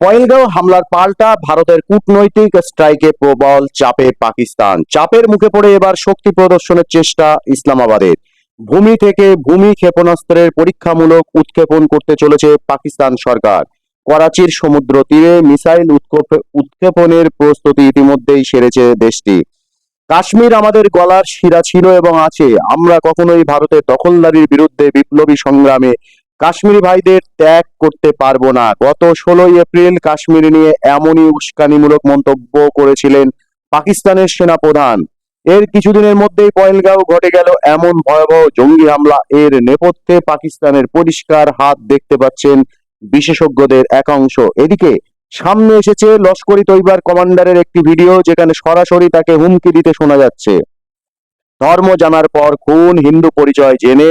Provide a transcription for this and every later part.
পয়েলগাঁও হামলার পাল্টা ভারতের কূটনৈতিক স্ট্রাইকে প্রবল চাপে পাকিস্তান। চাপের মুখে পড়ে এবার শক্তি প্রদর্শনের চেষ্টা ইসলামাবাদের। ভূমি থেকে ভূমি ক্ষেপণাস্ত্রের পরীক্ষামূলক উৎক্ষেপণ করতে চলেছে পাকিস্তান সরকার। করাচির সমুদ্র তীরে মিসাইল উৎক্ষেপ- উৎক্ষেপণের প্রস্তুতি ইতিমধ্যেই সেরেছে দেশটি। কাশ্মীর আমাদের গলার শিরা ছিল এবং আছে। আমরা কখনোই ভারতের দখলদারির বিরুদ্ধে বিপ্লবী সংগ্রামে কাশ্মীরি ভাইদের ত্যাগ করতে পারব না। গত ষোলোই এপ্রিল কাশ্মীর নিয়ে এমনই উস্কানিমূলক মন্তব্য করেছিলেন পাকিস্তানের সেনাপ্রধান। এর কিছুদিনের মধ্যেই পয়েলগাঁও ঘটে গেল এমন ভয়াবহ জঙ্গি হামলা। এর নেপথ্যে পাকিস্তানের পরিষ্কার হাত দেখতে পাচ্ছেন বিশেষজ্ঞদের একাংশ। এদিকে সামনে এসেছে লস্করি তৈবার কমান্ডারের একটি ভিডিও যেখানে সরাসরি তাকে হুমকি দিতে শোনা যাচ্ছে। ধর্ম জানার পর খুন, হিন্দু পরিচয় জেনে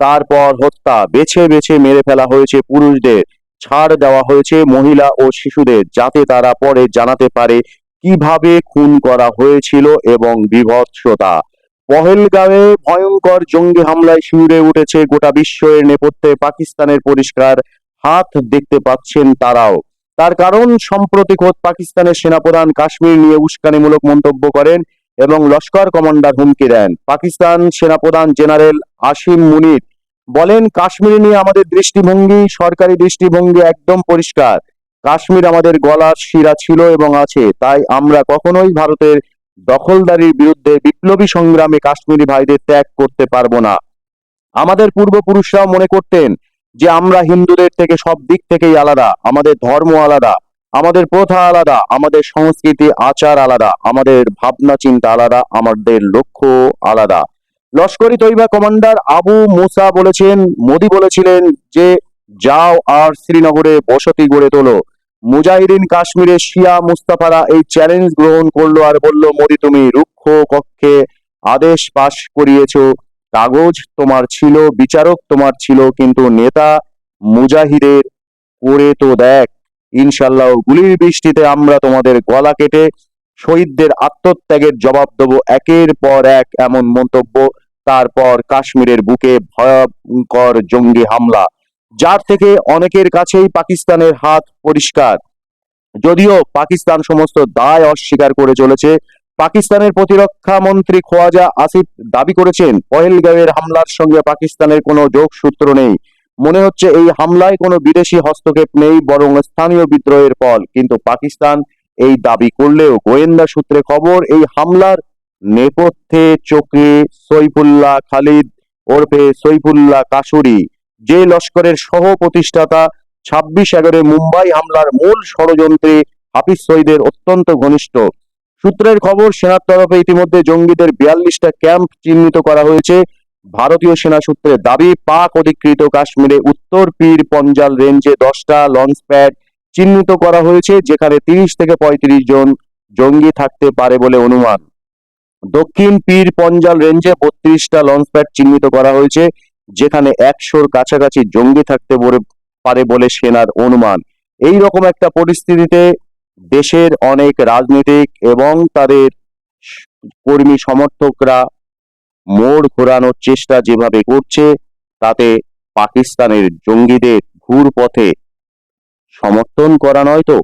তারপর হত্যা, বেছে বেছে মেরে ফেলা হয়েছে পুরুষদের। ছাড় দেওয়া হয়েছে মহিলা ও শিশুদের যাতে তারা পরে জানাতে পারে কীভাবে খুন করা হয়েছিল এবং বিভৎসতা। পহেলগাঁওয়ে ভয়ঙ্কর জঙ্গি হামলায় শিউরে উঠেছে গোটা বিশ্বের নেপথ্যে পাকিস্তানের পরিষ্কার হাত দেখতে পাচ্ছেন তারাও। তার কারণ, সম্প্রতি খোদ পাকিস্তানের সেনাপ্রধান কাশ্মীর নিয়ে উস্কানিমূলক মন্তব্য করেন এবং লস্কর কমান্ডার হুমকি দেন। পাকিস্তান সেনাপ্রধান জেনারেল আসিম মুনির বলেন, কাশ্মীর নিয়ে আমাদের দৃষ্টিভঙ্গি, সরকারি দৃষ্টিভঙ্গি একদম পরিষ্কার। কাশ্মীর আমাদের গলার শিরা ছিল এবং আছে, তাই আমরা কখনোই ভারতের দখলদারির বিরুদ্ধে বিপ্লবী সংগ্রামে কাশ্মীরি ভাইদের ত্যাগ করতে পারব না। আমাদের পূর্বপুরুষরাও মনে করতেন যে আমরা হিন্দুদের থেকে সব দিক থেকেই আলাদা, আমাদের ধর্ম আলাদা, আমাদের প্রথা আলাদা, আমাদের সংস্কৃতি, আচার আলাদা, আমাদের ভাবনা চিন্তা আলাদা, আমাদের লক্ষ্য আলাদা। লস্করি তৈবা কমান্ডার আবু মুসা বলেছেন, মোদি বলেছিলেন যে, যাও আর শ্রীনগরে বসতি গড়ে তোলো। মুজাহিদিন কাশ্মীরে শিয়া মুস্তাফারা এই চ্যালেঞ্জ গ্রহণ করল আর বলল, মোদি, তুমি রুক্ষ কক্ষে আদেশ পাশ করিয়েছো। কাগজ তোমার ছিল, বিচারক তোমার ছিল, কিন্তু নেতা মুজাহিদের করে তো দেখ। ইনশাল্লাহ গুলির বৃষ্টিতে আমরা তোমাদের গলা কেটে শহীদদের আত্মত্যাগের জবাব দেব একের পর এক, এমন মন্তব্য তারপর কাশ্মীরের বুকে ভয়ঙ্কর জঙ্গি হামলা, যার থেকে অনেকের কাছেই পাকিস্তানের হাত পরিষ্কার। যদিও পাকিস্তান সমস্ত দায় অস্বীকার করে চলেছে, পাকিস্তানের প্রতিরক্ষা মন্ত্রী খোয়াজা আসিফ দাবি করেছেন, পহেলগাঁওয়ের হামলার সঙ্গে পাকিস্তানের কোনো যোগসূত্র নেই। মনে হচ্ছে এই হামলায় কোনো বিদেশি হস্তক্ষেপ নেই, বরং স্থানীয় বিদ্রোহের ফল। কিন্তু পাকিস্তান এই দাবি করলেও গোয়েন্দা সূত্রে খবর, এই হামলার নেপথ্যে চোখে সৈফুল্লাহ খালিদ, ওরফে সৈফুল্লাহ কাসুরি যে লস্করের সহ প্রতিষ্ঠাতা ছাব্বিশ এগারো মুম্বাই হামলার মূল ষড়যন্ত্রে হাফিজ সঈদের অত্যন্ত ঘনিষ্ঠ। সূত্রের খবর, সেনার তরফে ইতিমধ্যে জঙ্গিদের বিয়াল্লিশটা ক্যাম্প চিহ্নিত করা হয়েছে। ভারতীয় সেনা সূত্রের দাবি, পাক অধিকৃত কাশ্মীরে উত্তর পীর পঞ্জাল রেঞ্জে দশটা লঞ্চ প্যাড চিহ্নিত করা হয়েছে, যেখানে তিরিশ থেকে পঁয়ত্রিশ জন জঙ্গি থাকতে পারে বলে অনুমান। দক্ষিণ পীর পঞ্জাল রেঞ্জে বত্রিশটা লঞ্চ প্যাড চিহ্নিত করা হয়েছে, যেখানে একশোর কাছাকাছি জঙ্গি থাকতে পারে বলে সেনার অনুমান। এই রকম একটা পরিস্থিতিতে দেশের অনেক রাজনীতিক এবং তাদের কর্মী সমর্থকরা মোড় ঘোরানোর চেষ্টা যেভাবে করছে, তাতে পাকিস্তানের জঙ্গিদের ঘুর পথে সমর্থন করা নয় তো?